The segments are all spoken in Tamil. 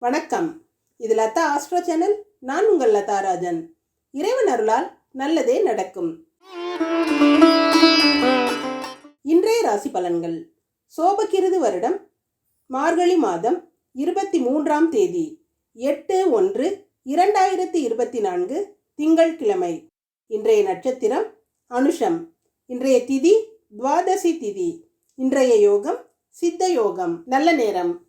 வணக்கம். இது லதா ஆஸ்ட்ரோ சேனல். நான் உங்கள் லதா ராஜன். இறைவன் அருளால் நல்லதே நடக்கும். இன்றைய ராசி பலன்கள். சோபகிருது வருடம் மார்கழி மாதம் இருபத்தி மூன்றாம் தேதி எட்டு ஒன்று இரண்டாயிரத்தி இருபத்தி நான்கு திங்கட்கிழமை இன்றைய நட்சத்திரம் அனுஷம். இன்றைய திதி துவாதசி திதி. இன்றைய யோகம் சித்த யோகம். நல்ல நேரம்.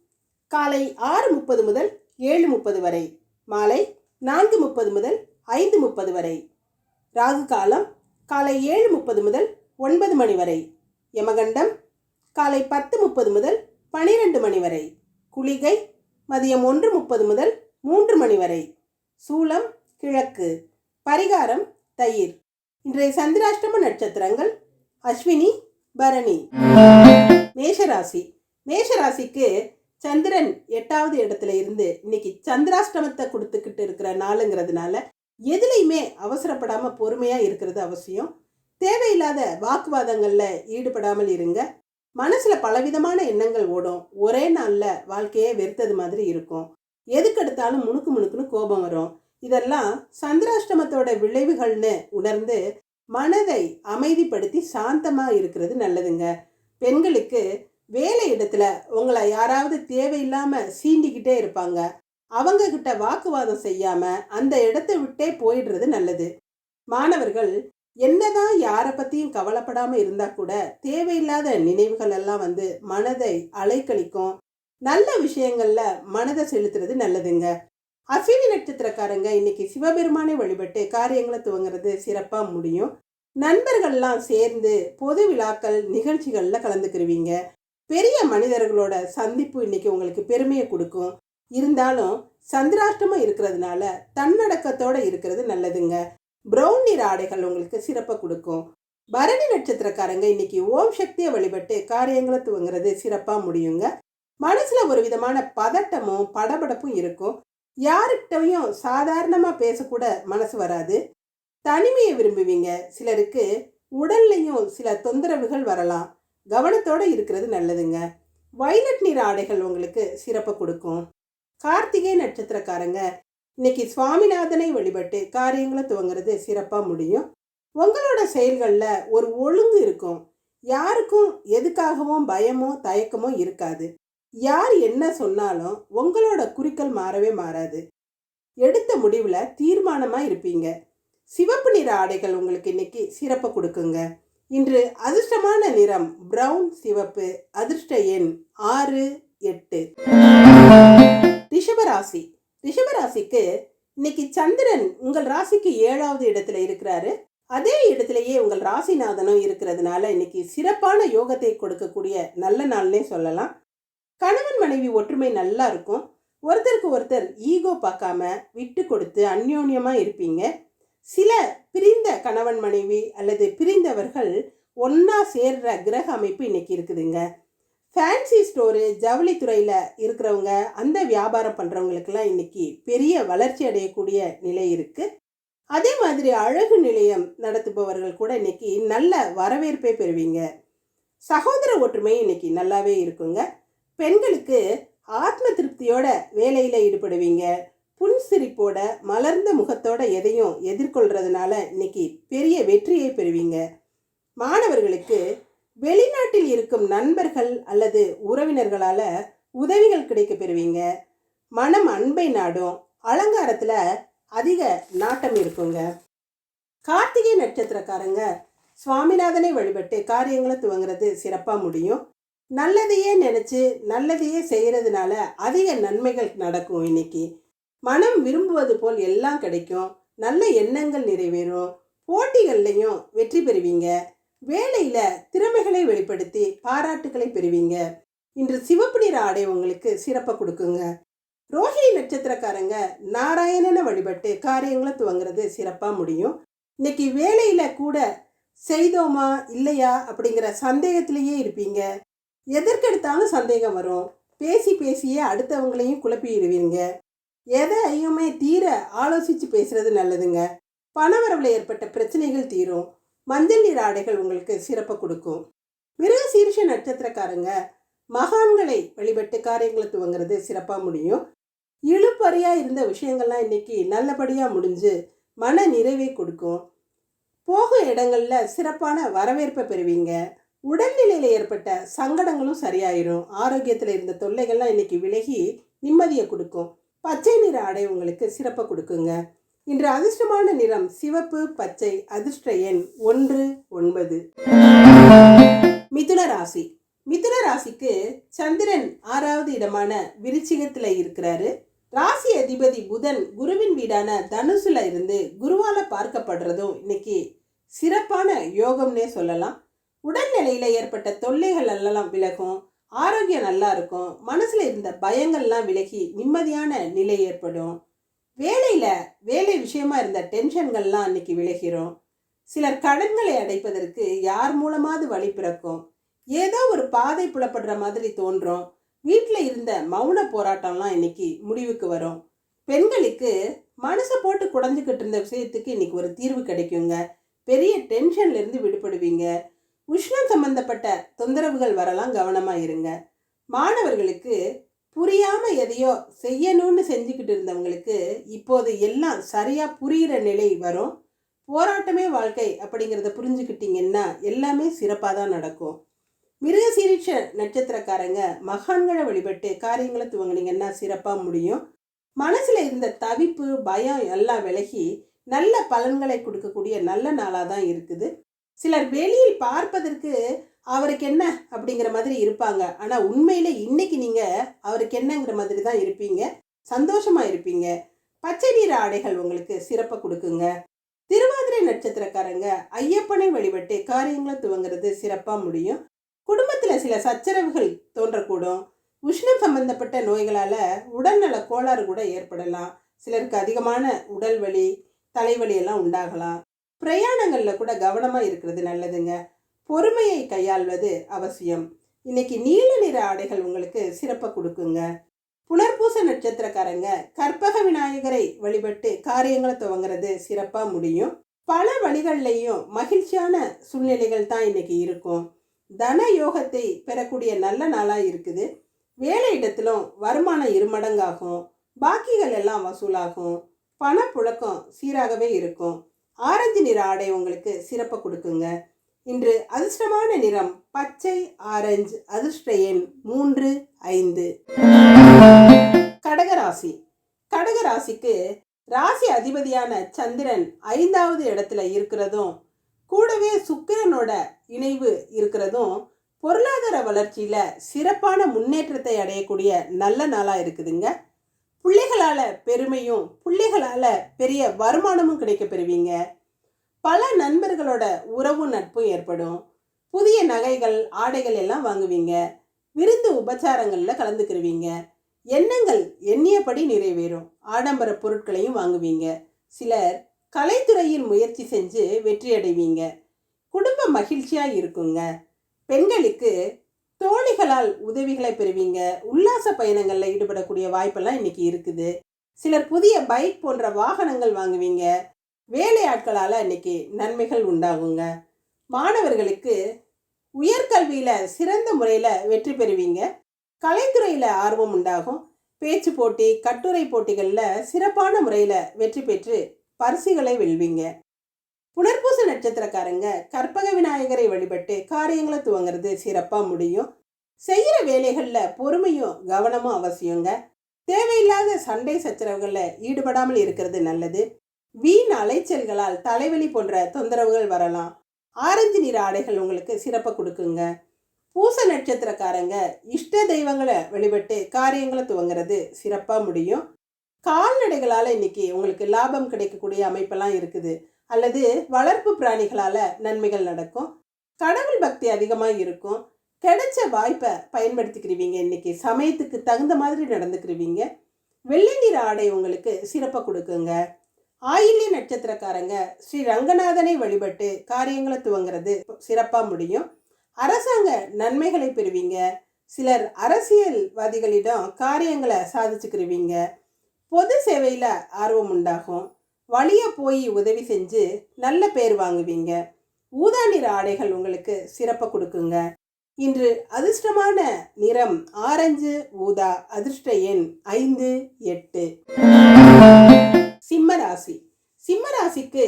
காலை ஆறு முப்பது முதல் ஏழு முப்பது வரை மாலை நான்கு முப்பது முதல் ஐந்து முப்பது வரை ராகு காலம் காலை ஏழு முப்பது முதல் ஒன்பது மணி வரை யமகண்டம் காலை பத்து முப்பது முதல் பனிரெண்டு மணி வரை குளிகை மதியம் ஒன்று முப்பது முதல் மூன்று மணி வரை சூலம் கிழக்கு பரிகாரம் தயிர். இன்றைய சந்திராஷ்டம நட்சத்திரங்கள் அஸ்வினி பரணி மேஷராசி. மேஷராசிக்கு சந்திரன் எட்டாவது இடத்துல இருந்து இன்னைக்கு சந்திராஷ்டமத்தை கொடுத்துக்கிட்டு இருக்கிற நாளுங்கிறதுனால எதுலையுமே அவசரப்படாம பொறுமையா இருக்கிறது அவசியம். தேவையில்லாத வாக்குவாதங்கள்ல ஈடுபடாமல் இருங்க. மனசுல பலவிதமான எண்ணங்கள் ஓடும். ஒரே நாள்ல வாழ்க்கையே வெறுத்தது மாதிரி இருக்கும். எதுக்கெடுத்தாலும் முணுக்கு முணுக்குன்னு கோபம் வரும். இதெல்லாம் சந்திராஷ்டமத்தோட விளைவுகள்னு உணர்ந்து மனதை அமைதிப்படுத்தி சாந்தமா இருக்கிறது நல்லதுங்க. பெண்களுக்கு வேலை இடத்துல உங்களை யாராவது தேவையில்லாம சீண்டிக்கிட்டே இருப்பாங்க. அவங்க கிட்ட வாக்குவாதம் செய்யாம அந்த இடத்தை விட்டே போயிடுறது நல்லது. மாணவர்கள் என்னதான் யாரை பத்தியும் கவலைப்படாம இருந்தா கூட தேவையில்லாத நினைவுகள் எல்லாம் வந்து மனதை அலைக்கழிக்கும். நல்ல விஷயங்கள்ல மனதை செலுத்துறது நல்லதுங்க. அஸ்வினி நட்சத்திரக்காரங்க இன்னைக்கு சிவபெருமானை வழிபட்டு காரியங்களை துவங்குறது சிறப்பா முடியும். நண்பர்கள்லாம் சேர்ந்து பொது விழாக்கள் நிகழ்ச்சிகளில் கலந்துக்கிருவீங்க. பெரிய மனிதர்களோட சந்திப்பு இன்னைக்கு உங்களுக்கு பெருமையை கொடுக்கும். இருந்தாலும் சந்திராஷ்டமம் இருக்கிறதுனால தன்னடக்கத்தோட இருக்கிறது நல்லதுங்க. ப்ரௌன் நிற ஆடைகள் உங்களுக்கு சிறப்பை கொடுக்கும். பரணி நட்சத்திரக்காரங்க இன்னைக்கு ஓம் சக்தியை வழிபட்டு காரியங்களை துவங்குறது சிறப்பாக முடியுங்க. மனசில் ஒரு விதமான பதட்டமும் படபடப்பும் இருக்கும். யாருக்கிட்டையும் சாதாரணமாக பேசக்கூட மனசு வராது. தனிமையை விரும்புவீங்க. சிலருக்கு உடல்லையும் சில தொந்தரவுகள் வரலாம். கவனத்தோடு இருக்கிறது நல்லதுங்க. வைலட் நிற ஆடைகள் உங்களுக்கு சிறப்பை கொடுக்கும். கார்த்திகை நட்சத்திரக்காரங்க இன்னைக்கு சுவாமிநாதனை வழிபட்டு காரியங்களை துவங்குறது சிறப்பாக முடியும். உங்களோட செயல்களில் ஒரு ஒழுங்கு இருக்கும். யாருக்கும் எதுக்காகவும் பயமோ தயக்கமோ இருக்காது. யார் என்ன சொன்னாலும் உங்களோட குறிக்கள் மாறவே மாறாது. எடுத்த முடிவில் தீர்மானமாக இருப்பீங்க. சிவப்பு நிற ஆடைகள் உங்களுக்கு இன்னைக்கு சிறப்பை கொடுக்குங்க. இன்று அதிர்ஷ்டமான நிறம் பிரவுன் சிவப்பு அதிர்ஷ்ட எண் ஆறு எட்டு. ரிஷபராசி. ரிஷபராசிக்கு இன்னைக்கு சந்திரன் உங்கள் ராசிக்கு ஏழாவது இடத்துல இருக்கிறாரு. அதே இடத்துலயே உங்கள் ராசிநாதனும் இருக்கிறதுனால இன்னைக்கு சிறப்பான யோகத்தை கொடுக்கக்கூடிய நல்ல நாள்னே சொல்லலாம். கணவன் மனைவி ஒற்றுமை நல்லா இருக்கும். ஒருத்தருக்கு ஒருத்தர் ஈகோ பார்க்காம விட்டு கொடுத்து அந்யோன்யமாக இருப்பீங்க. சில பிரிந்த கணவன் மனைவி அல்லது பிரிந்தவர்கள் ஒன்றா சேர்ற கிரக அமைப்பு இன்னைக்கு இருக்குதுங்க. ஃபேன்சி ஸ்டோரு ஜவுளித்துறையில் இருக்கிறவங்க அந்த வியாபாரம் பண்ணுறவங்களுக்கெல்லாம் இன்னைக்கு பெரிய வளர்ச்சி அடையக்கூடிய நிலை இருக்குது அதே மாதிரி அழகு நிலையம் நடத்துபவர்கள் கூட இன்னைக்கு நல்ல வரவேற்பை பெறுவீங்க. சகோதர ஒற்றுமை இன்னைக்கு நல்லாவே இருக்குங்க. பெண்களுக்கு ஆத்ம திருப்தியோட வேலையில் ஈடுபடுவீங்க. புன்சிரிப்போட மலர்ந்த முகத்தோட எதையும் எதிர்கொள்றதுனால இன்னைக்கு பெரிய வெற்றியை பெறுவீங்க. மாணவர்களுக்கு வெளிநாட்டில் இருக்கும் நண்பர்கள் அல்லது உறவினர்களால் உதவிகள் கிடைக்க பெறுவீங்க. மனம் அன்பை நாடும். அலங்காரத்தில் அதிக நாட்டம் இருக்குங்க. கார்த்திகை நட்சத்திரக்காரங்க சுவாமிநாதனை வழிபட்டு காரியங்களை துவங்குறது சிறப்பாக முடியும். நல்லதையே நினச்சி நல்லதையே செய்கிறதுனால அதிக நன்மைகள் நடக்கும் இன்னைக்கு. மனம் விரும்புவது போல் எல்லாம் கிடைக்கும். நல்ல எண்ணங்கள் நிறைவேறும். போட்டிகள்லையும் வெற்றி பெறுவீங்க. வேலையில் திறமைகளை வெளிப்படுத்தி பாராட்டுகளை பெறுவீங்க. இன்று சிவப்பு நிற ஆடை உங்களுக்கு சிறப்பை கொடுக்குங்க. ரோஹிணி நட்சத்திரக்காரங்க நாராயணனை வழிபட்டு காரியங்களை துவங்குறது சிறப்பாக முடியும். இன்னைக்கு வேலையில் கூட செய்தோமா இல்லையா அப்படிங்கிற சந்தேகத்திலேயே இருப்பீங்க. எதற்கெடுத்தாலும் சந்தேகம் வரும். பேசி பேசியே அடுத்தவங்களையும் குழப்பிடுவீங்க. எதையுமே தீர ஆலோசித்து பேசுறது நல்லதுங்க. பணவரவில் ஏற்பட்ட பிரச்சனைகள் தீரும். மஞ்சள் நீர் ஆடைகள் உங்களுக்கு சிறப்பை கொடுக்கும். மிருக சீர்ஷ நட்சத்திரக்காரங்க மகான்களை வழிபட்டு காரியங்களை துவங்குறது சிறப்பாக முடியும். இழுப்பறையாக இருந்த விஷயங்கள்லாம் இன்னைக்கு நல்லபடியாக முடிஞ்சு மன நிறைவை கொடுக்கும். போகும் இடங்களில் சிறப்பான வரவேற்பை பெறுவீங்க. உடல்நிலையில் ஏற்பட்ட சங்கடங்களும் சரியாயிரும். ஆரோக்கியத்தில் இருந்த தொல்லைகள்லாம் இன்னைக்கு விலகி நிம்மதியை கொடுக்கும். பச்சை நிற ஆடை உங்களுக்கு சிறப்பை கொடுக்குங்க. இன்று அதிர்ஷ்டமான நிறம் சிவப்பு பச்சை அதிர்ஷ்ட எண் ஒன்று ஒன்பது. மிதுன ராசி. மிதுன ராசிக்கு சந்திரன் ஆறாவது இடமான விருச்சிகத்தில் இருக்கிறாரு. ராசி அதிபதி புதன் குருவின் வீடான தனுசுல இருந்து குருவால பார்க்கப்படுறதும் இன்னைக்கு சிறப்பான யோகம்னே சொல்லலாம். உடல்நிலையில ஏற்பட்ட தொல்லைகள் எல்லாம் விலகும். ஆரோக்கியம் நல்லா இருக்கும். மனசில் இருந்த பயங்கள்லாம் விலகி நிம்மதியான நிலை ஏற்படும். வேலையில் வேலை விஷயமா இருந்த டென்ஷன்கள்லாம் அன்னைக்கு விலகிறோம் சிலர் கடன்களை அடைப்பதற்கு யார் மூலமாவது வழி பிறக்கும். ஏதோ ஒரு பாதை புலப்படுற மாதிரி தோன்றும். வீட்டில் இருந்த மௌன போராட்டம்லாம் இன்னைக்கு முடிவுக்கு வரும். பெண்களுக்கு மனசை போட்டு குடஞ்சிக்கிட்டு இருந்த விஷயத்துக்கு இன்னைக்கு ஒரு தீர்வு கிடைக்குங்க. பெரிய டென்ஷன்லேருந்து விடுபடுவீங்க. உஷ்ணம் சம்பந்தப்பட்ட தொந்தரவுகள் வரலாம் கவனமாக இருங்க. மாணவர்களுக்கு புரியாமல் எதையோ செய்யணும்னு செஞ்சுக்கிட்டு இருந்தவங்களுக்கு இப்போது எல்லாம் சரியாக புரிகிற நிலை வரும். போராட்டமே வாழ்க்கை அப்படிங்கிறத புரிஞ்சுக்கிட்டிங்கன்னா எல்லாமே சிறப்பாக தான் நடக்கும். மிருகசீரிஷ நட்சத்திரக்காரங்க மகான்களை வழிபட்டு காரியங்களை துவங்கினீங்கன்னா சிறப்பாக முடியும். மனசில் இருந்த தவிப்பு பயம் எல்லாம் விலகி நல்ல பலன்களை கொடுக்கக்கூடிய நல்ல நாளாக தான் இருக்குது. சிலர் வெளியில் பார்ப்பதற்கு அவருக்கு என்ன அப்படிங்கிற மாதிரி இருப்பாங்க. ஆனால் உண்மையில் இன்னைக்கு நீங்கள் அவருக்கு என்னங்கிற மாதிரி தான் இருப்பீங்க. சந்தோஷமாக இருப்பீங்க. பச்சை நிற ஆடைகள் உங்களுக்கு சிறப்பை கொடுக்குங்க. திருவாதிரை நட்சத்திரக்காரங்க ஐயப்பனை வழிபட்டு காரியங்களை துவங்குறது சிறப்பாக முடியும். குடும்பத்தில் சில சச்சரவுகள் தோன்றக்கூடும். உஷ்ணம் சம்பந்தப்பட்ட நோய்களால் உடல்நல கோளாறு கூட ஏற்படலாம். சிலருக்கு அதிகமான உடல் வலி தலைவலி எல்லாம் உண்டாகலாம். பிரயாணங்களில் கூட கவனமாக இருக்கிறது நல்லதுங்க. பொறுமையை கையாள்வது அவசியம். இன்னைக்கு நீல நிற ஆடைகள் உங்களுக்கு சிறப்பை கொடுக்குங்க. புனர்பூச நட்சத்திரக்காரங்க கற்பக விநாயகரை வழிபட்டு காரியங்களை துவங்குறது சிறப்பாக முடியும். பல வழிகள்லையும் மகிழ்ச்சியான சூழ்நிலைகள் தான் இன்னைக்கு இருக்கும். தன யோகத்தை பெறக்கூடிய நல்ல நாளாக இருக்குது. வேலை இடத்திலும் வருமானம் இருமடங்காகும். பாக்கிகள் எல்லாம் வசூலாகும். பணப்புழக்கம் சீராகவே இருக்கும். ஆரஞ்சு நிற ஆடை உங்களுக்கு சிறப்பை கொடுக்குங்க. இன்று அதிர்ஷ்டமான நிறம் பச்சை ஆரஞ்சு அதிர்ஷ்ட எண் மூன்று ஐந்து. கடகராசி கடகராசிக்கு ராசி அதிபதியான சந்திரன் ஐந்தாவது இடத்துல இருக்கிறதும் கூடவே சுக்கிரனோட இணைவு இருக்கிறதும் பொருளாதார வளர்ச்சியில் சிறப்பான முன்னேற்றத்தை அடையக்கூடிய நல்ல நாளாக இருக்குதுங்க. பிள்ளைகளால் பெருமையும் பிள்ளைகளால் பெரிய வருமானமும் கிடைக்க பெறுவீங்க பல நண்பர்களோட உறவும் நட்பும் ஏற்படும். புதிய நகைகள் ஆடைகள் எல்லாம் வாங்குவீங்க. விருந்து உபச்சாரங்களில் கலந்துக்கிருவீங்க. எண்ணங்கள் எண்ணியபடி நிறைவேறும். ஆடம்பர பொருட்களையும் வாங்குவீங்க. சிலர் கலைத்துறையில் முயற்சி செஞ்சு வெற்றி அடைவீங்க குடும்ப மகிழ்ச்சியாக இருக்குங்க. பெண்களுக்கு தோழிகளால் உதவிகளை பெறுவீங்க. உல்லாச பயணங்களில் ஈடுபடக்கூடிய வாய்ப்பெல்லாம் இன்னைக்கு இருக்குது. சிலர் புதிய பைக் போன்ற வாகனங்கள் வாங்குவீங்க. வேலை ஆட்களால் இன்னைக்கு நன்மைகள் உண்டாகுங்க. மாணவர்களுக்கு உயர்கல்வியில் சிறந்த முறையில் வெற்றி பெறுவீங்க. கலைத்துறையில் ஆர்வம் உண்டாகும். பேச்சு போட்டி கட்டுரை போட்டிகளில் சிறப்பான முறையில் வெற்றி பெற்று பரிசுகளை வெல்வீங்க. புனர்பூச நட்சத்திரக்காரங்க கற்பக விநாயகரை வழிபட்டு காரியங்களை துவங்குறது சிறப்பாக முடியும். செய்கிற வேலைகளில் பொறுமையும் கவனமும் அவசியங்க. தேவையில்லாத சண்டை சச்சரவுகளில் ஈடுபடாமல் இருக்கிறது நல்லது. வீண் அலைச்சல்களால் தலைவலி போன்ற தொந்தரவுகள் வரலாம். ஆரஞ்சு நிற ஆடைகள் உங்களுக்கு சிறப்பை கொடுக்குங்க. பூச நட்சத்திரக்காரங்க இஷ்ட தெய்வங்களை வழிபட்டு காரியங்களை துவங்குறது சிறப்பாக முடியும். கால்நடைகளால் இன்னைக்கு உங்களுக்கு லாபம் கிடைக்கக்கூடிய அமைப்பெல்லாம் இருக்குது. அல்லது வளர்ப்பு பிராணிகளால் நன்மைகள் நடக்கும். கடவுள் பக்தி அதிகமாக இருக்கும். கிடைச்ச வாய்ப்பை பயன்படுத்திக்கிறீங்க இன்னைக்கு சமயத்துக்கு தகுந்த மாதிரி நடந்துக்கிறீங்க வெள்ளை நிற ஆடை உங்களுக்கு சிறப்பை கொடுக்குங்க. ஆயில்ய நட்சத்திரக்காரங்க ஸ்ரீ ரங்கநாதனை வழிபட்டு காரியங்களை துவங்குறது சிறப்பாக முடியும். அரசாங்க நன்மைகளை பெறுவீங்க. சிலர் அரசியல்வாதிகளிடம் காரியங்களை சாதிச்சுக்கிருவீங்க. பொது சேவையில் ஆர்வம் உண்டாகும். வழிய போய் உதவி செஞ்சு நல்ல பேர் வாங்குவீங்க. ஊதா நிற ஆடைகள் உங்களுக்கு சிறப்பை கொடுக்குங்க. இன்று அதிர்ஷ்டமான நிறம் ஆரஞ்சு ஊதா அதிர்ஷ்ட எண் ஐந்து எட்டு. சிம்ம ராசி. சிம்ம ராசிக்கு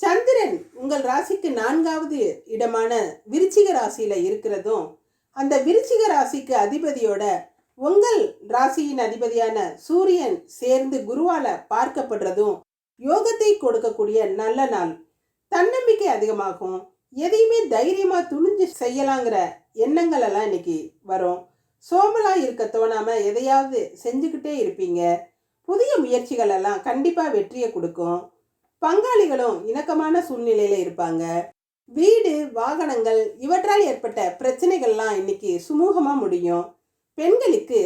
சந்திரன் உங்கள் ராசிக்கு நான்காவது இடமான விருச்சிக ராசியில் இருக்கிறதும் அந்த விருச்சிக ராசிக்கு அதிபதியோட உங்கள் ராசியின் அதிபதியான சூரியன் சேர்ந்து குருவால பார்க்கப்படுறதும் யோகத்தை கொடுக்கக்கூடிய நல்ல நாள். தன்னம்பிக்கை அதிகமாகும். எதையுமே தைரியமாக துணிஞ்சு செய்யலாங்கிற எண்ணங்கள் எல்லாம் இன்னைக்கு வரும். சோமலாக இருக்க தோணாமல் எதையாவது செஞ்சுக்கிட்டே இருப்பீங்க. புதிய முயற்சிகள் எல்லாம் கண்டிப்பாக வெற்றியை கொடுக்கும். பங்காளிகளும் இணக்கமான சூழ்நிலையில் இருப்பாங்க. வீடு வாகனங்கள் இவற்றால் ஏற்பட்ட பிரச்சனைகள்லாம் இன்னைக்கு சுமூகமாக முடியும். பெண்களுக்கு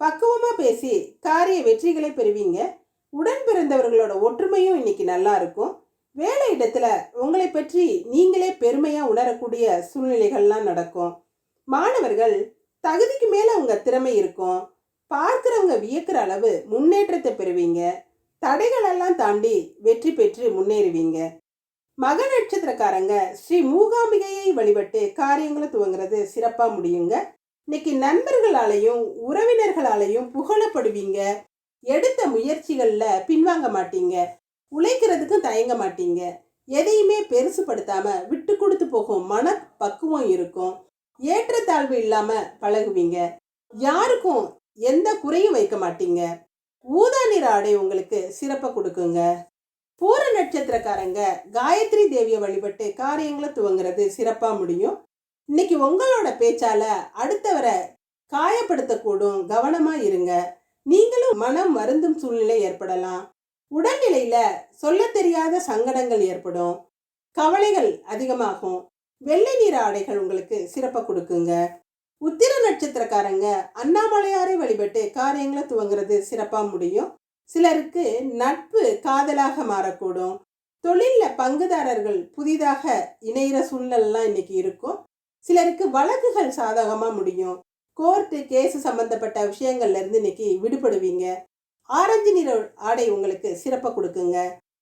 பக்குவமாக பேசி காரிய வெற்றிகளை பெறுவீங்க. உடன் பிறந்தவர்களோட ஒற்றுமையும் இன்னைக்கு நல்லா இருக்கும். வேலை இடத்துல உங்களை பற்றி நீங்களே பெருமையாக உணரக்கூடிய சூழ்நிலைகள்லாம் நடக்கும். மாணவர்கள் தகுதிக்கு மேலே உங்கள் திறமை இருக்கும். பார்க்குறவங்க வியக்கிற அளவு முன்னேற்றத்தை பெறுவீங்க. தடைகளெல்லாம் தாண்டி வெற்றி பெற்று முன்னேறுவீங்க. மக நட்சத்திரக்காரங்க ஸ்ரீ மூகாம்பிகையை வழிபட்டு காரியங்களை துவங்குறது சிறப்பாக முடியுங்க. இன்னைக்கு நண்பர்களாலையும் உறவினர்களாலையும் புகழப்படுவீங்க. எடுத்த முயற்சிகளில் பின்வாங்க மாட்டீங்க. உழைக்கிறதுக்கும் தயங்க மாட்டீங்க. எதையுமே பெருசுப்படுத்தாம விட்டு கொடுத்து போகும் மன பக்குவம் இருக்கும். ஏற்றத்தாழ்வு இல்லாம பழகுவீங்க. யாருக்கும் எந்த குறையும் வைக்க மாட்டீங்க. ஊதா நிற ஆடை உங்களுக்கு சிறப்பை கொடுக்குங்க. பூர நட்சத்திரக்காரங்க காயத்ரி தேவியை வழிபட்டு காரியங்களை துவங்குறது சிறப்பா முடியும். இன்னைக்கு உங்களோட பேச்சால அடுத்தவரை காயப்படுத்தக்கூடும் கவனமா இருங்க. நீங்களும் மனம் வருந்தும் சூழ்நிலை ஏற்படலாம். உடல்நிலையில சொல்ல தெரியாத சங்கடங்கள் ஏற்படும். கவலைகள் அதிகமாகும். வெள்ளை நிற ஆடைகள் உங்களுக்கு சிறப்பாக கொடுக்குங்க. உத்திர நட்சத்திரக்காரங்க அண்ணாமலையாரை வழிபட்டு காரியங்களை துவங்குறது சிறப்பா முடியும். சிலருக்கு நட்பு காதலாக மாறக்கூடும். தொழிலில் பங்குதாரர்கள் புதிதாக இணையிற சூழ்நிலாம் இன்னைக்கு இருக்கும். சிலருக்கு வழக்குகள் சாதகமா முடியும். கோர்ட்டு கேஸ் சம்மந்தப்பட்ட விஷயங்கள்லேருந்து இன்னைக்கு விடுபடுவீங்க. ஆரஞ்சு நிற ஆடை உங்களுக்கு சிறப்பை கொடுக்குங்க.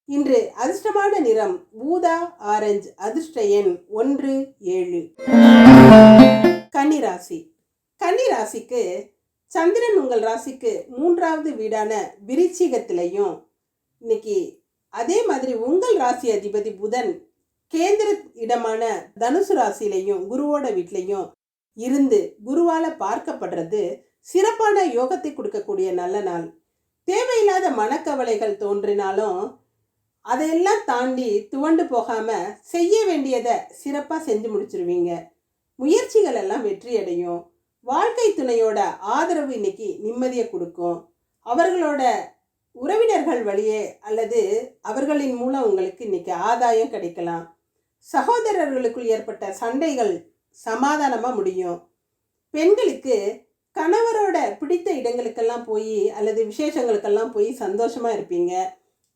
இன்று அதிர்ஷ்டமான நிறம் ஊதா ஆரஞ்சு அதிர்ஷ்ட எண் ஒன்று ஏழு. கன்னிராசி. கன்னிராசிக்கு சந்திரன் உங்கள் ராசிக்கு மூன்றாவது வீடான விருச்சிகத்திலையும் இன்னைக்கு அதே மாதிரி உங்கள் ராசி அதிபதி புதன் கேந்திர இடமான தனுசு ராசியிலையும் குருவோட வீட்லையும் இருந்து குருவால பார்க்கப்படுறது சிறப்பான யோகத்தை கொடுக்கக்கூடிய நல்ல நாள். தேவையில்லாத மனக்கவலைகள் தோன்றினாலும் அதையெல்லாம் தாண்டி துவண்டு போகாம செய்ய வேண்டியதை சிறப்பாக செஞ்சு முடிச்சிருவீங்க. முயற்சிகள் எல்லாம் வெற்றி அடையும். வாழ்க்கை துணையோட ஆதரவு இன்னைக்கு நிம்மதியை கொடுக்கும். அவர்களோட உறவினர்கள் வழியே அல்லது அவர்களின் மூலம் உங்களுக்கு இன்னைக்கு ஆதாயம் கிடைக்கலாம். சகோதரர்களுக்குள் ஏற்பட்ட சண்டைகள் சமாதானமாக முடியும். பெண்களுக்கு கணவரோட பிடித்த இடங்களுக்கெல்லாம் போய் அல்லது விசேஷங்களுக்கெல்லாம் போய் சந்தோஷமாக இருப்பீங்க.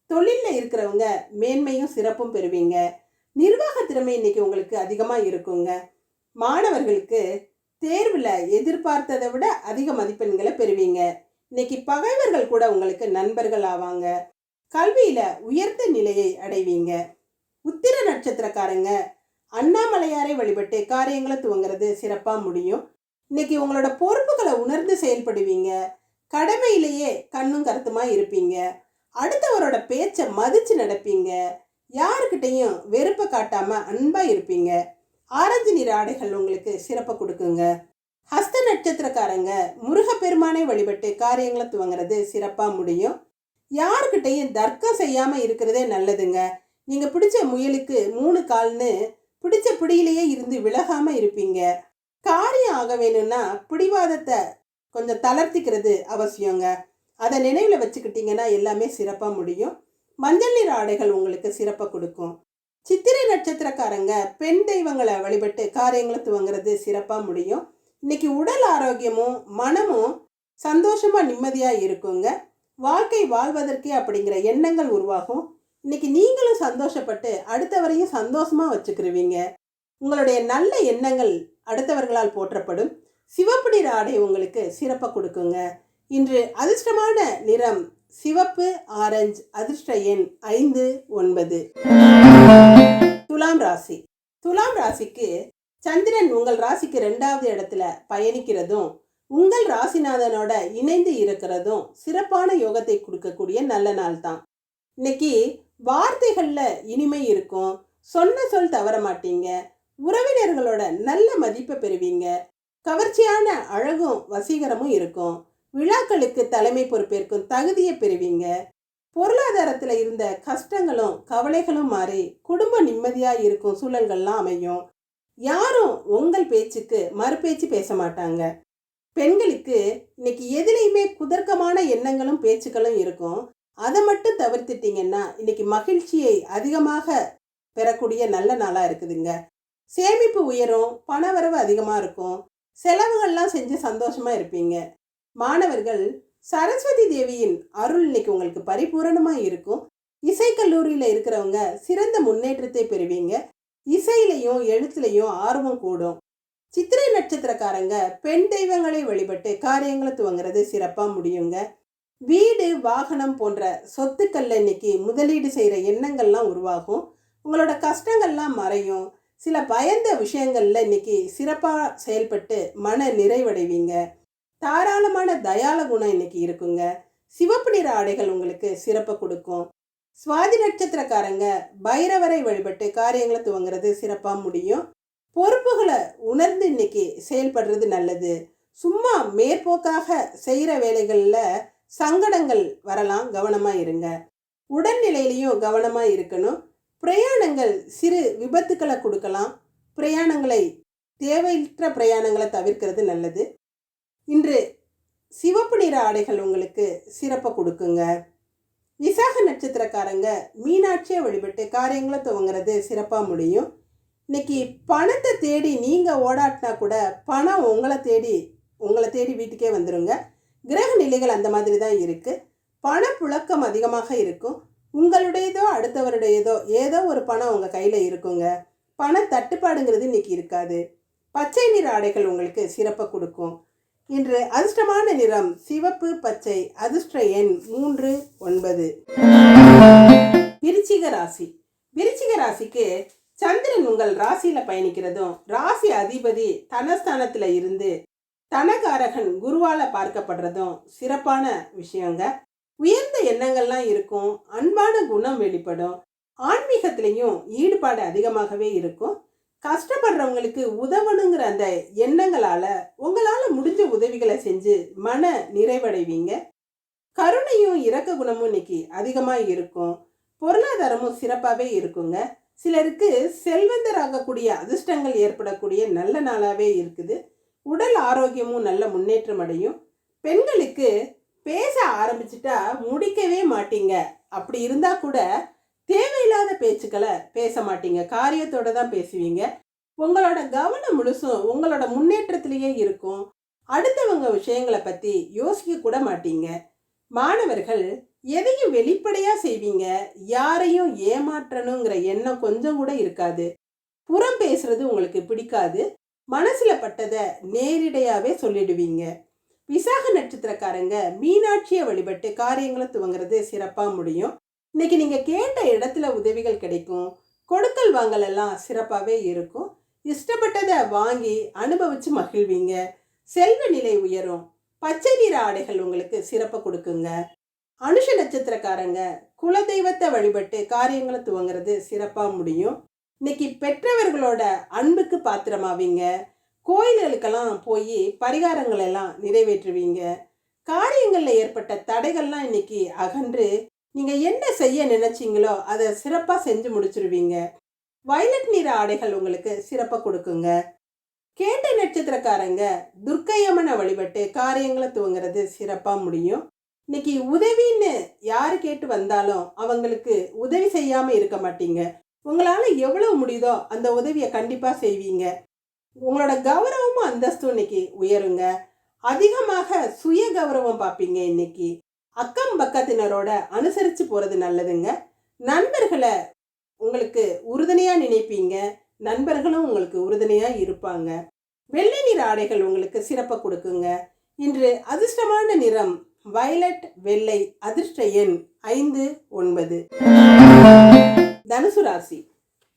தொழிலில் இருக்கிறவங்க மேன்மையும் சிறப்பும் பெறுவீங்க. நிர்வாக திறமை இன்னைக்கு உங்களுக்கு அதிகமாக இருக்குங்க. மாணவர்களுக்கு தேர்வில் எதிர்பார்த்ததை விட அதிக மதிப்பெண்களை பெறுவீங்க. இன்னைக்கு பகைவர்கள் கூட உங்களுக்கு நண்பர்கள் ஆவாங்க. கல்வியில் உயர்ந்த நிலையை அடைவீங்க. உத்திர நட்சத்திரக்காரங்க அண்ணாமலையாரை வழிபட்டு காரியங்களை துவங்குறது சிறப்பாக முடியும். இன்னைக்கு உங்களோட பொறுப்புகளை உணர்ந்து செயல்படுவீங்க. கடமையிலேயே கண்ணும் கருத்துமா இருப்பீங்க. அடுத்தவரோட பேச்சை மதித்து நடப்பீங்க. யாருக்கிட்டையும் வெறுப்பை காட்டாமல் அன்பாக இருப்பீங்க. ஆரஞ்சு நிற ஆடைகள் உங்களுக்கு சிறப்பை கொடுக்குங்க. ஹஸ்த நட்சத்திரக்காரங்க முருகப்பெருமானை வழிபட்டு காரியங்களை துவங்குறது சிறப்பாக முடியும். யாருக்கிட்டையும் தர்க்கம் செய்யாமல் இருக்கிறதே நல்லதுங்க. நீங்கள் பிடிச்ச முயலுக்கு மூணு கால்னு பிடிச்ச பிடியிலேயே இருந்து விலகாம இருப்பீங்க. காரியம் ஆக வேணும்னா பிடிவாதத்தை கொஞ்சம் தளர்த்திக்கிறது அவசியங்க. அதை நினைவில் வச்சுக்கிட்டீங்கன்னா எல்லாமே சிறப்பாக முடியும். மஞ்சள் நிற ஆடைகள் உங்களுக்கு சிறப்பை கொடுக்கும். சித்திரை நட்சத்திரக்காரங்க பெண் தெய்வங்களை வழிபட்டு காரியங்களை துவங்குறது சிறப்பாக முடியும். இன்னைக்கு உடல் ஆரோக்கியமும் மனமும் சந்தோஷமாக நிம்மதியாக இருக்குங்க. வாழ்க்கை வாழ்வதற்கே அப்படிங்கிற எண்ணங்கள் உருவாகும். இன்னைக்கு நீங்களும் சந்தோஷப்பட்டு அடுத்தவரையும் சந்தோஷமா வச்சுக்கிருவீங்க. உங்களுடைய நல்ல எண்ணங்கள் அடுத்தவர்களால் போற்றப்படும். சிவப்பு நிற ஆடை உங்களுக்கு சிறப்பை கொடுக்குங்க. இன்று அதிர்ஷ்டமான நிறம் சிவப்பு ஆரஞ்சு அதிர்ஷ்ட எண் ஐந்து ஒன்பது. துலாம் ராசி. துலாம் ராசிக்கு சந்திரன் உங்கள் ராசிக்கு ரெண்டாவது இடத்துல பயணிக்கிறதும் உங்கள் ராசிநாதனோட இணைந்து இருக்கிறதும் சிறப்பான யோகத்தை கொடுக்கக்கூடிய நல்ல நாள் தான் இன்னைக்கு வார்த்தைகளில் இனிமை இருக்கும். சொன்ன சொல் தவற மாட்டீங்க. உறவினர்களோட நல்ல மதிப்பை பெறுவீங்க. கவர்ச்சியான அழகும் வசீகரமும் இருக்கும். விழாக்களுக்கு தலைமை பொறுப்பேற்கும் தகுதியை பெறுவீங்க. பொருளாதாரத்தில் இருந்த கஷ்டங்களும் கவலைகளும் மாறி குடும்ப நிம்மதியாக இருக்கும் சூழல்கள்லாம் அமையும். யாரும் உங்கள் பேச்சுக்கு மறுபேச்சு பேச மாட்டாங்க. பெண்களுக்கு இன்னைக்கு எதுலேயுமே குதர்க்கமான எண்ணங்களும் பேச்சுக்களும் இருக்கும். அதை மட்டும் தவிர்த்துட்டீங்கன்னா இன்னைக்கு மகிழ்ச்சியை அதிகமாக பெறக்கூடிய நல்ல நாளாக இருக்குதுங்க. சேமிப்பு உயரும் பணவரவு அதிகமாக இருக்கும். செலவுகள்லாம் செஞ்சு சந்தோஷமாக இருப்பீங்க. மாணவர்கள் சரஸ்வதி தேவியின் அருள் இன்னைக்கு உங்களுக்கு பரிபூரணமாக இருக்கும். இசைக்கல்லூரியில் இருக்கிறவங்க சிறந்த முன்னேற்றத்தை பெறுவீங்க. இசையிலையும் எழுத்துலையும் ஆர்வம் கூடும். சித்திரை நட்சத்திரக்காரங்க பெண் தெய்வங்களை வழிபட்டு காரியங்களை துவங்குறது சிறப்பாக முடியுங்க. வீடு வாகனம் போன்ற சொத்துக்களில் இன்னைக்கு முதலீடு செய்கிற எண்ணங்கள்லாம் உருவாகும். உங்களோட கஷ்டங்கள்லாம் மறையும். சில பயந்த விஷயங்களில் இன்னைக்கு சிறப்பாக செயல்பட்டு மன நிறைவடைவீங்க. தாராளமான தயால குணம் இன்னைக்கு இருக்குங்க. சிவப்பு நிற ஆடைகள் உங்களுக்கு சிறப்பை கொடுக்கும். சுவாதி நட்சத்திரக்காரங்க பைரவரை வழிபட்டு காரியங்களை துவங்குறது சிறப்பாக முடியும். பொறுப்புகளை உணர்ந்து இன்னைக்கு செயல்படுறது நல்லது. சும்மா மேற்போக்காக செய்கிற வேலைகளில் சங்கடங்கள் வரலாம் கவனமாக இருங்க. உடல்நிலையிலையும் கவனமாக இருக்கணும். பிரயாணங்கள் சிறு விபத்துக்களை கொடுக்கலாம். பிரயாணங்களை தேவையற்ற பிரயாணங்களை தவிர்க்கிறது நல்லது. இன்று சிவப்பு நிற ஆடைகள் உங்களுக்கு சிறப்பை கொடுக்குங்க. விசாக நட்சத்திரக்காரங்க மீனாட்சியை வழிபட்டு காரியங்களை துவங்குறது சிறப்பாக முடியும். இன்னைக்கு பணத்தை தேடி நீங்கள் ஓடாட்டினா கூட பணம் உங்களை தேடி உங்களை தேடி வீட்டுக்கே வந்துடுங்க கிரக நிலைகள் அந்த மாதிரி தான் இருக்குது பணப்புழக்கம் அதிகமாக இருக்கும். உங்களுடையதோ அடுத்தவருடையதோ ஏதோ ஒரு பணம் உங்கள் கையில் இருக்குங்க. பண தட்டுப்பாடுங்கிறது இன்னைக்கு இருக்காது. பச்சை நிற ஆடைகள் உங்களுக்கு சிறப்பை கொடுக்கும். இன்று அதிர்ஷ்டமான நிறம் சிவப்பு பச்சை அதிர்ஷ்ட எண் மூன்று ஒன்பது. விருச்சிக ராசி. விருச்சிக ராசிக்கு சந்திரன் உங்கள் ராசியில் பயணிக்கிறதும் ராசி அதிபதி தனஸ்தானத்தில் இருந்து தனகாரகன் குருவால பார்க்கப்படுறதும் சிறப்பான விஷயங்க. உயர்ந்த எண்ணங்கள்லாம் இருக்கும் அன்பான குணம் வெளிப்படும் ஆன்மீகத்திலையும் ஈடுபாடு அதிகமாகவே இருக்கும். கஷ்டப்படுறவங்களுக்கு உதவணுங்கிற அந்த எண்ணங்களால உங்களால முடிஞ்ச உதவிகளை செஞ்சு மன நிறைவடைவீங்க. கருணையும் இரக்க குணமும் இன்னைக்கு அதிகமாக இருக்கும். பொருளாதாரமும் சிறப்பாகவே இருக்குங்க. சிலருக்கு செல்வந்தராகக்கூடிய அதிர்ஷ்டங்கள் ஏற்படக்கூடிய நல்ல நாளாகவே இருக்குது. உடல் ஆரோக்கியமும் நல்ல முன்னேற்றம் அடையும். பெண்களுக்கு பேச ஆரம்பிச்சிட்டா முடிக்கவே மாட்டீங்க. அப்படி இருந்தா கூட தேவையில்லாத பேச்சுக்களை பேச மாட்டீங்க. காரியத்தோட தான் பேசுவீங்க. உங்களோட கவனம் முழுசும் உங்களோட முன்னேற்றத்திலேயே இருக்கும். அடுத்தவங்க விஷயங்களை பற்றி யோசிக்க கூட மாட்டீங்க. மாணவர்கள் எதையும் வெளிப்படையா செய்வீங்க. யாரையும் ஏமாற்றணுங்கிற எண்ணம் கொஞ்சம் கூட இருக்காது. புறம் பேசுறது உங்களுக்கு பிடிக்காது. மனசில் பட்டதை நேரிடையாகவே சொல்லிடுவீங்க. விசாக நட்சத்திரக்காரங்க மீனாட்சியை வழிபட்டு காரியங்களை துவங்குறது சிறப்பாக முடியும். இன்னைக்கு நீங்கள் கேட்ட இடத்துல உதவிகள் கிடைக்கும். கொடுக்கல் வாங்கலெல்லாம் சிறப்பாகவே இருக்கும். இஷ்டப்பட்டதை வாங்கி அனுபவித்து மகிழ்வீங்க. செல்வ நிலை உயரும். பச்சை நிற ஆடைகள் உங்களுக்கு சிறப்பை கொடுக்குங்க. அனுஷ நட்சத்திரக்காரங்க குலதெய்வத்தை வழிபட்டு காரியங்களை துவங்குறது சிறப்பாக முடியும். இன்னைக்கு பெற்றவர்களோட அன்புக்கு பாத்திரமாவீங்க. கோயில்களுக்கெல்லாம் போய் பரிகாரங்கள் எல்லாம் நிறைவேற்றுவீங்க. காரியங்களில் ஏற்பட்ட தடைகள்லாம் இன்னைக்கு அகன்று நீங்கள் என்ன செய்ய நினைச்சீங்களோ அதை சிறப்பாக செஞ்சு முடிச்சிருவீங்க. வயலட் நிற ஆடைகள் உங்களுக்கு சிறப்பாக கொடுக்குங்க. கேட்ட நட்சத்திரக்காரங்க துர்க்கையம்மனை வழிபட்டு காரியங்களை துவங்குறது சிறப்பாக முடியும். இன்னைக்கு உதவின்னு யார் கேட்டு வந்தாலும் அவங்களுக்கு உதவி செய்யாமல் இருக்க மாட்டீங்க. உங்களால் எவ்வளவு முடியுதோ அந்த உதவியை கண்டிப்பாக செய்வீங்க. உங்களோட கௌரவமும் அந்தஸ்தும் இன்னைக்கு உயருங்க. அதிகமாக சுய கௌரவம் பார்ப்பீங்க இன்னைக்கு. அக்கம் பக்கத்தினரோட அனுசரித்து போகிறது நல்லதுங்க. நண்பர்களை உங்களுக்கு உறுதுணையாக நினைப்பீங்க. நண்பர்களும் உங்களுக்கு உறுதுணையாக இருப்பாங்க. வெள்ளை நிற ஆடைகள் உங்களுக்கு சிறப்பை கொடுக்குங்க. இன்று அதிர்ஷ்டமான நிறம் வயலட் வெள்ளை அதிர்ஷ்ட எண் ஐந்து ஒன்பது. தனுசு ராசி.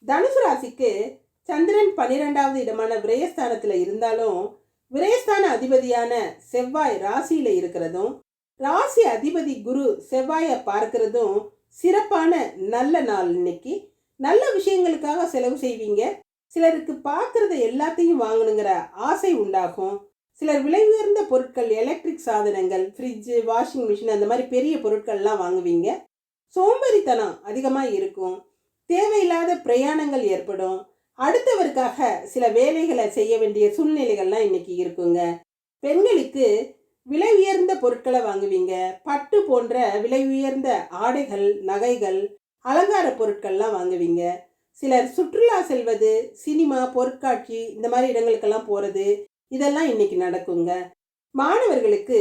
தனுசு ராசிக்கு சந்திரன் பன்னிரெண்டாவது இடமான விரயஸ்தானத்தில் இருந்தாலும் விரயஸ்தான அதிபதியான செவ்வாய் ராசியில் இருக்கிறதும் ராசி அதிபதி குரு செவ்வாயை பார்க்கிறதும் சிறப்பான நல்ல நாள் இன்னைக்கு. நல்ல விஷயங்களுக்காக செலவு செய்வீங்க. சிலருக்கு பார்க்கறத எல்லாத்தையும் வாங்கணுங்கிற ஆசை உண்டாகும். சிலர் விலை உயர்ந்த பொருட்கள் எலக்ட்ரிக் சாதனங்கள் ஃப்ரிட்ஜு வாஷிங் மிஷின் அந்த மாதிரி பெரிய பொருட்கள்லாம் வாங்குவீங்க. சோம்பேறித்தனம் அதிகமாக இருக்கும். தேவையில்லாத பிரயாணங்கள் ஏற்படும். அடுத்தவருக்காக சில வேலைகளை செய்ய வேண்டிய சூழ்நிலைகள்லாம் இன்னைக்கு இருக்குங்க. பெண்களுக்கு விலை உயர்ந்த பொருட்களை வாங்குவீங்க. பட்டு போன்ற விலை உயர்ந்த ஆடைகள் நகைகள் அலங்கார பொருட்கள்லாம் வாங்குவீங்க. சிலர் சுற்றுலா செல்வது சினிமா பொருட்காட்சி இந்த மாதிரி இடங்களுக்கெல்லாம் போகிறது இதெல்லாம் இன்னைக்கு நடக்குங்க. மாணவர்களுக்கு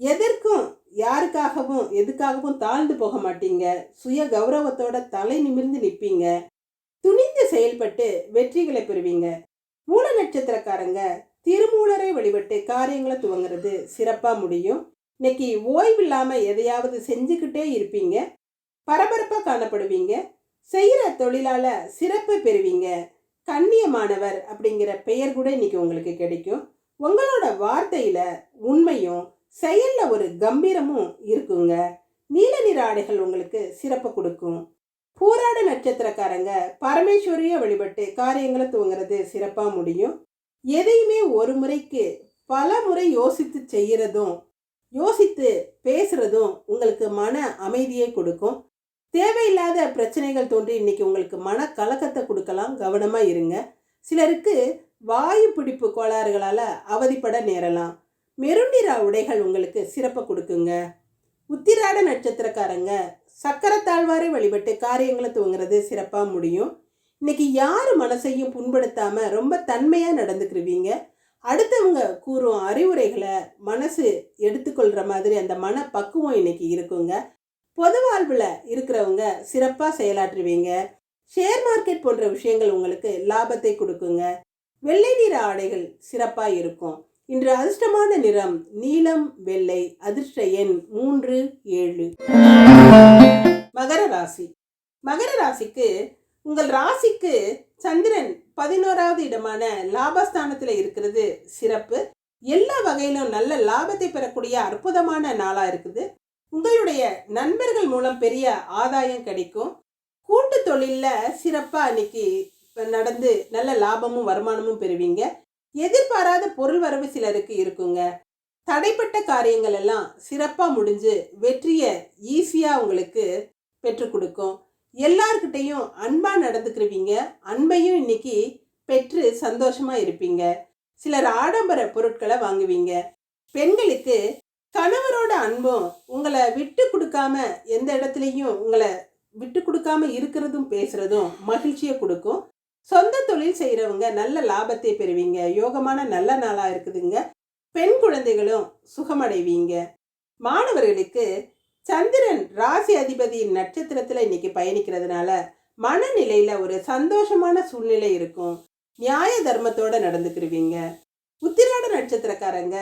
எதற்கும் யாருக்காகவும் எதுக்காகவும் தாழ்ந்து போக மாட்டீங்க. சுய கௌரவத்தோட தலை நிமிர்ந்து நிற்பீங்க துணிந்து செயல்பட்டு வெற்றிகளை பெறுவீங்க. மூல நட்சத்திரக்காரங்க திருமூலரை வழிபட்டு காரியங்களை துவங்குறது சிறப்பாக முடியும். இன்னைக்கு ஓய்வில்லாமல் எதையாவது செஞ்சுக்கிட்டே இருப்பீங்க. பரபரப்பாக காணப்படுவீங்க. செய்கிற தொழிலால் சிறப்பு பெறுவீங்க. கண்ணியமானவர் அப்படிங்கிற பெயர் கூட இன்னைக்கு உங்களுக்கு கிடைக்கும். உங்களோட வார்த்தையில் உண்மையும் செயல்ல ஒரு கம்பீரமும் இருக்குங்க. நீல நிற ஆடைகள் உங்களுக்கு சிறப்பு கொடுக்கும். பூராட நட்சத்திரக்காரங்க பரமேஸ்வரிய வழிபட்டு காரியங்களை துவங்குறது சிறப்பாக முடியும். எதையுமே ஒரு முறைக்கு பல முறை யோசித்து செய்யறதும் யோசித்து பேசுறதும் உங்களுக்கு மன அமைதியை கொடுக்கும். தேவையில்லாத பிரச்சனைகள் தோன்றி இன்னைக்கு உங்களுக்கு மன கலக்கத்தை கொடுக்கலாம். கவனமா இருங்க. சிலருக்கு வாயு பிடிப்பு கோளாறுகளால அவதிப்பட நேரலாம். மெருண்டிரா உடைகள் உங்களுக்கு சிறப்பை கொடுக்குங்க. உத்திராட நட்சத்திரக்காரங்க சக்கரத்தாழ்வாரை வழிபட்டு காரியங்களை துவங்குறது சிறப்பாக முடியும். இன்னைக்கு யார் மனசையும் புண்படுத்தாமல் ரொம்ப தன்மையாக நடந்துக்கிருவீங்க. அடுத்தவங்க கூறும் அறிவுரைகளை மனசு எடுத்துக்கொள்கிற மாதிரி அந்த மன பக்குவம் இன்னைக்கு இருக்குங்க. பொது வாழ்வில் இருக்கிறவங்க சிறப்பாக செயலாற்றுவீங்க. ஷேர் மார்க்கெட் போன்ற விஷயங்கள் உங்களுக்கு லாபத்தை கொடுக்குங்க. வெள்ளை நிற ஆடைகள் சிறப்பாக இருக்கும். இன்று அதிர்ஷ்டமான நிறம் நீலம் வெள்ளை அதிர்ஷ்ட எண் மூன்று ஏழு. மகர ராசி. மகர ராசிக்கு உங்கள் ராசிக்கு சந்திரன் பதினோராவது இடமான லாபஸ்தானத்தில் இருக்கிறது. சிறப்பு. எல்லா வகையிலும் நல்ல லாபத்தை பெறக்கூடிய அற்புதமான நாளாக இருக்குது. உங்களுடைய நண்பர்கள் மூலம் பெரிய ஆதாயம் கிடைக்கும். கூட்டு தொழிலில் சிறப்பாக இன்னைக்கு நடந்து நல்ல லாபமும் வருமானமும் பெறுவீங்க. எதிர்பாராத பொருள் வரவு சிலருக்கு இருக்குங்க. தடைப்பட்ட காரியங்கள் எல்லாம் சிறப்பாக முடிஞ்சு வெற்றியை ஈஸியாக உங்களுக்கு பெற்றுக் கொடுக்கும். எல்லார்கிட்டையும் அன்பாக நடந்துக்கிறவீங்க அன்பையும் இன்னைக்கு பெற்று சந்தோஷமாக இருப்பீங்க. சிலர் ஆடம்பர பொருட்களை வாங்குவீங்க. பெண்களுக்கு கணவரோட அன்பும் உங்களை விட்டு கொடுக்காம எந்த இடத்துலையும் உங்களை விட்டு கொடுக்காம இருக்கிறதும் பேசுகிறதும் மகிழ்ச்சியை கொடுக்கும். சொந்த தொழில் செய்கிறவங்க நல்ல லாபத்தை பெறுவீங்க. யோகமான நல்ல நாளாக இருக்குதுங்க. பெண் குழந்தைகளும் சுகமடைவீங்க. மாணவர்களுக்கு சந்திரன் ராசி அதிபதியின் நட்சத்திரத்தில் இன்னைக்கு பயணிக்கிறதுனால மனநிலையில் ஒரு சந்தோஷமான சூழ்நிலை இருக்கும். நியாய தர்மத்தோடு நடந்துக்கிருவீங்க. உத்திராட நட்சத்திரக்காரங்க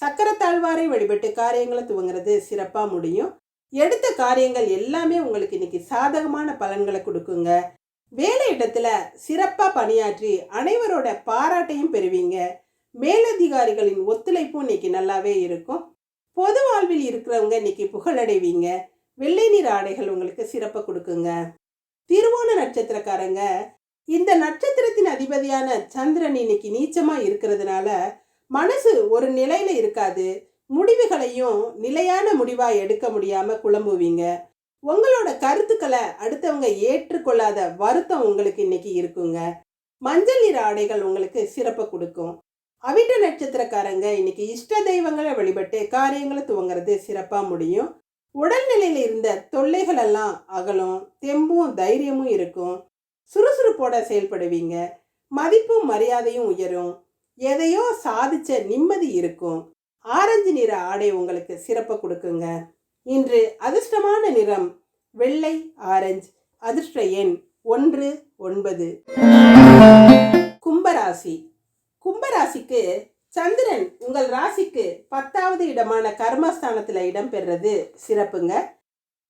சக்கரத்தாழ்வாரை வழிபட்டு காரியங்களை துவங்குறது சிறப்பாக முடியும். எடுத்த காரியங்கள் எல்லாமே உங்களுக்கு இன்னைக்கு சாதகமான பலன்களை கொடுக்குங்க. வேலை இடத்துல சிறப்பாக பணியாற்றி அனைவரோட பாராட்டையும் பெறுவீங்க. மேலதிகாரிகளின் ஒத்துழைப்பும் இன்னைக்கு நல்லாவே இருக்கும். பொது வாழ்வில் இருக்கிறவங்க இன்னைக்கு புகழடைவீங்க. வெள்ளை நிற ஆடைகள் உங்களுக்கு சிறப்பை கொடுக்குங்க. திருவோண நட்சத்திரக்காரங்க இந்த நட்சத்திரத்தின் அதிபதியான சந்திரன் இன்னைக்கு நீச்சமாக இருக்கிறதுனால மனசு ஒரு நிலையில் இருக்காது. முடிவுகளையும் நிலையான முடிவாக எடுக்க முடியாமல் குழம்புவீங்க. உங்களோட கருத்துக்களை அடுத்தவங்க ஏற்றுக்கொள்ளாத வருத்தம் உங்களுக்கு இன்னைக்கு இருக்குங்க. மஞ்சள் நிற ஆடைகள் உங்களுக்கு சிறப்பை கொடுக்கும். அவிட்ட நட்சத்திரக்காரங்க இன்னைக்கு இஷ்ட தெய்வங்களை வழிபட்டு காரியங்களை துவங்குறது சிறப்பா முடியும். உடல்நிலையில் இருந்த தொல்லைகள் எல்லாம் அகலும் தெம்பும் தைரியமும் இருக்கும். சுறுசுறுப்போட செயல்படுவீங்க. மதிப்பும் மரியாதையும் உயரும். எதையோ சாதிச்ச நிம்மதி இருக்கும். ஆரஞ்சு நிற ஆடை உங்களுக்கு சிறப்பை கொடுக்குங்க. இன்று அதிர்ஷ்டமான நிறம் வெள்ளை ஆரஞ்சு. அதிர்ஷ்ட எண் ஒன்று ஒன்பது. கும்பராசி. கும்பராசிக்கு சந்திரன் உங்கள் ராசிக்கு பத்தாவது இடமான கர்மஸ்தானத்தில் இடம்பெறுறது சிறப்புங்க.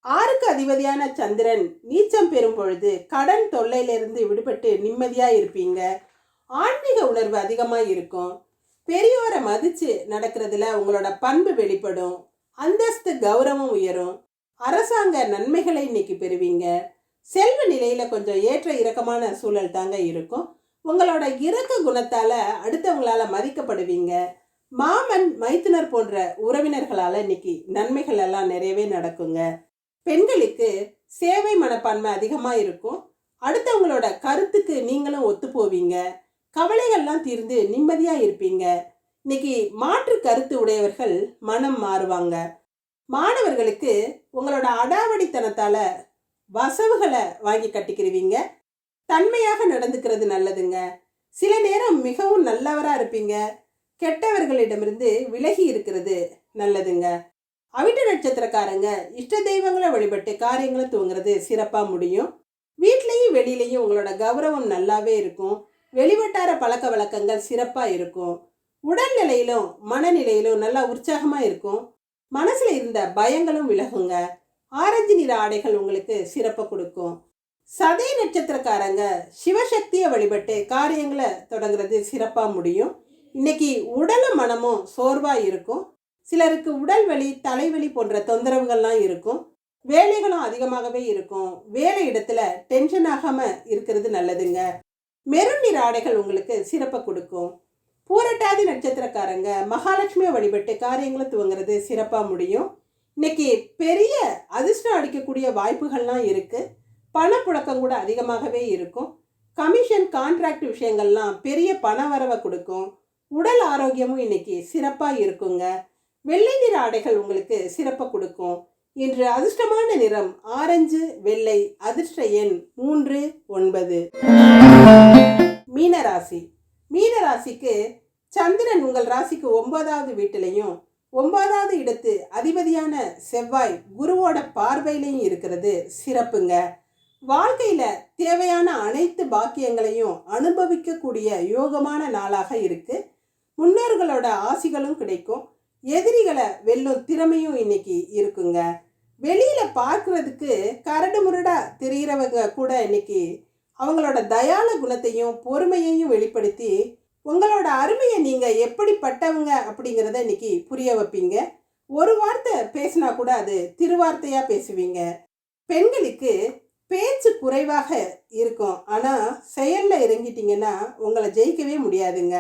ஆறுக்கு அதிபதியான சந்திரன் நீச்சம் பெறும் பொழுது கடன் தொல்லையிலிருந்து விடுபட்டு நிம்மதியா இருப்பீங்க. ஆன்மீக உணர்வு அதிகமாக இருக்கும். பெரியோரை மதிச்சு நடக்கிறதுல உங்களோட பண்பு வெளிப்படும். அந்தஸ்து கௌரவம் உயரும். அரசாங்க நன்மைகளை இன்னைக்கு பெறுவீங்க. செல்வ நிலையில் கொஞ்சம் ஏற்ற இறக்கமான சூழல் தாங்க இருக்கும். உங்களோட இறக்க குணத்தால் அடுத்தவங்களால் மதிக்கப்படுவீங்க. மாமன் மைத்துனர் போன்ற உறவினர்களால் இன்னைக்கு நன்மைகள் எல்லாம் நிறையவே நடக்குங்க. பெண்களுக்கு சேவை மனப்பான்மை அதிகமாக இருக்கும். அடுத்தவங்களோட கருத்துக்கு நீங்களும் ஒத்து போவீங்க கவலைகள்லாம் தீர்ந்து நிம்மதியாக இருப்பீங்க. இன்னைக்கு மாற்று கருத்து உடையவர்கள் மனம் மாறுவாங்க. மாணவர்களுக்கு உங்களோட அடாவடித்தனத்தால வசவுகளை வாங்கி கட்டிக்கிருவீங்க. தன்மையாக நடந்துக்கிறது நல்லதுங்க. சில நேரம் மிகவும் நல்லவரா இருப்பீங்க. கெட்டவர்களிடமிருந்து விலகி இருக்கிறது நல்லதுங்க. அவிட்ட நட்சத்திரக்காரங்க இஷ்ட தெய்வங்களை வழிபட்டு காரியங்களை தூங்குறது சிறப்பாக முடியும். வீட்லேயும் வெளியிலையும் உங்களோட கௌரவம் நல்லாவே இருக்கும். வெளிவட்டார பழக்க வழக்கங்கள் சிறப்பாக இருக்கும். உடல்நிலையிலும் மனநிலையிலும் நல்லா உற்சாகமாக இருக்கும். மனசில் இருந்த பயங்களும் விலகுங்க. ஆரஞ்சு நிற ஆடைகள் உங்களுக்கு சிறப்பை கொடுக்கும். சதய நட்சத்திரக்காரங்க சிவசக்தியை வழிபட்டு காரியங்களை தொடங்குறது சிறப்பாக முடியும். இன்னைக்கு உடலும் மனமும் சோர்வாக இருக்கும். சிலருக்கு உடல் வலி தலைவலி போன்ற தொந்தரவுகள்லாம் இருக்கும். வேலைகளும் அதிகமாகவே இருக்கும். வேலை இடத்துல டென்ஷன் ஆகாமல் இருக்கிறது நல்லதுங்க. மெருன் நிற ஆடைகள் உங்களுக்கு சிறப்பை கொடுக்கும். பூரட்டாதி நட்சத்திரக்காரங்க மகாலட்சுமியை வழிபட்டு காரியங்களை துவங்குறது சிறப்பாக முடியும். இன்னைக்கு பெரிய அதிர்ஷ்டம் அடிக்கக்கூடிய வாய்ப்புகள்லாம் இருக்குது பணப்புழக்கம் கூட அதிகமாகவே இருக்கும். கமிஷன் கான்ட்ராக்ட் விஷயங்கள்லாம் பெரிய பண வரவை கொடுக்கும். உடல் ஆரோக்கியமும் இன்னைக்கு சிறப்பாக இருக்குங்க. வெள்ளை நிற ஆடைகள் உங்களுக்கு சிறப்பை கொடுக்கும். இன்று அதிர்ஷ்டமான நிறம் ஆரஞ்சு வெள்ளை அதிர்ஷ்ட எண் மூன்று ஒன்பது. மீனராசி. மீன ராசிக்கு சந்திரன் உங்கள் ராசிக்கு ஒன்பதாவது வீட்டிலையும் ஒன்பதாவது இடத்து அதிபதியான செவ்வாய் குருவோட பார்வையிலையும் இருக்கிறது. சிறப்புங்க. வாழ்க்கையில் தேவையான அனைத்து பாக்கியங்களையும் அனுபவிக்கக்கூடிய யோகமான நாளாக இருக்கு. முன்னோர்களோட ஆசிகளும் கிடைக்கும். எதிரிகளை வெல்லும் திறமையும் இன்னைக்கு இருக்குங்க. வெளியில் பார்க்குறதுக்கு கரடு முரடாக தெரிகிறவங்க கூட இன்னைக்கு அவங்களோட தயால குணத்தையும் பொறுமையையும் வெளிப்படுத்தி உங்களோட அருமையை நீங்கள் எப்படிப்பட்டவங்க அப்படிங்கிறத இன்னைக்கு புரிய வைப்பீங்க. ஒரு வார்த்தை பேசினா கூட அது திருவார்த்தையாக பேசுவீங்க. பெண்களுக்கு பேச்சு குறைவாக இருக்கும். ஆனால் செயலில் இறங்கிட்டீங்கன்னா உங்களை ஜெயிக்கவே முடியாதுங்க.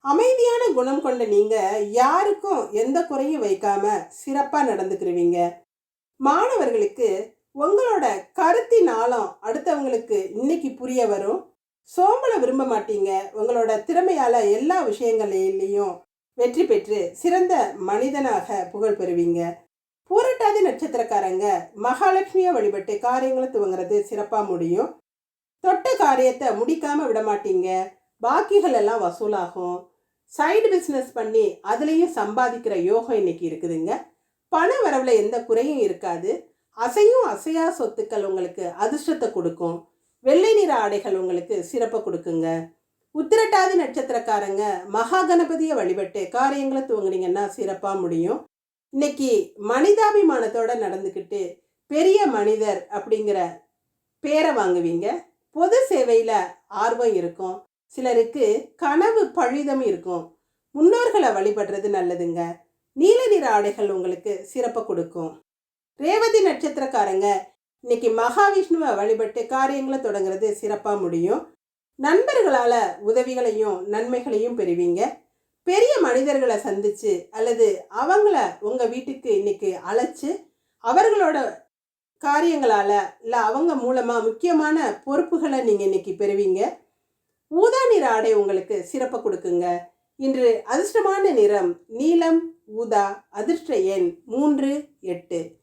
அமைதியான குணம் கொண்ட நீங்கள் யாருக்கும் எந்த குறையும் வைக்காம சிறப்பாக நடந்துக்கிருவீங்க. மாணவர்களுக்கு உங்களோட கருத்தின் அடுத்தவங்களுக்கு இன்னைக்கு புரிய வரும். சோம்பலை விரும்ப மாட்டீங்க. உங்களோட திறமையால் எல்லா விஷயங்களிலையும் வெற்றி பெற்று சிறந்த மனிதனாக புகழ் பெறுவீங்க. பூரட்டாதி நட்சத்திரக்காரங்க மகாலட்சுமியை வழிபட்டு காரியங்களை துவங்குறது சிறப்பாக முடியும். தொட்ட காரியத்தை முடிக்காமல் விட மாட்டீங்க. பாக்கிகள் எல்லாம் வசூலாகும். சைடு பிஸ்னஸ் பண்ணி அதுலேயும் சம்பாதிக்கிற யோகம் இன்னைக்கு இருக்குதுங்க. பண வரவில் எந்த குறையும் இருக்காது. அசையும் அசையா சொத்துக்கள் உங்களுக்கு அதிர்ஷ்டத்தை கொடுக்கும். வெள்ளை நிற ஆடைகள் உங்களுக்கு சிறப்பை கொடுக்குங்க. உத்திரட்டாதி நட்சத்திரக்காரங்க மகா கணபதியை வழிபட்டு காரியங்களை துவங்குனீங்கன்னா சிறப்பாக முடியும். இன்னைக்கு மனிதாபிமானத்தோடு நடந்துக்கிட்டு பெரிய மனிதர் அப்படிங்கிற பேரை வாங்குவீங்க. பொது சேவையில் ஆர்வம் இருக்கும். சிலருக்கு கனவு பழிதம் இருக்கும். முன்னோர்களை வழிபடுறது நல்லதுங்க. நீல நிற ஆடைகள் உங்களுக்கு சிறப்பை கொடுக்கும். ரேவதி நட்சத்திரக்காரங்க. இன்னைக்கு மகாவிஷ்ணுவை வழிபட்டு காரியங்களை தொடங்குறது சிறப்பாக முடியும். நண்பர்களால் உதவிகளையும் நன்மைகளையும் பெறுவீங்க. பெரிய மனிதர்களை சந்தித்து அல்லது அவங்கள உங்கள் வீட்டுக்கு இன்னைக்கு அழைச்சி அவர்களோட காரியங்களால் இல்லை அவங்க மூலமாக முக்கியமான பொறுப்புகளை நீங்கள் இன்றைக்கி பெறுவீங்க. ஊதா நிற ஆடை உங்களுக்கு சிறப்பை கொடுக்குங்க. இன்று அதிர்ஷ்டமான நிறம் நீலம் ஊதா அதிர்ஷ்ட எண் மூன்று எட்டு.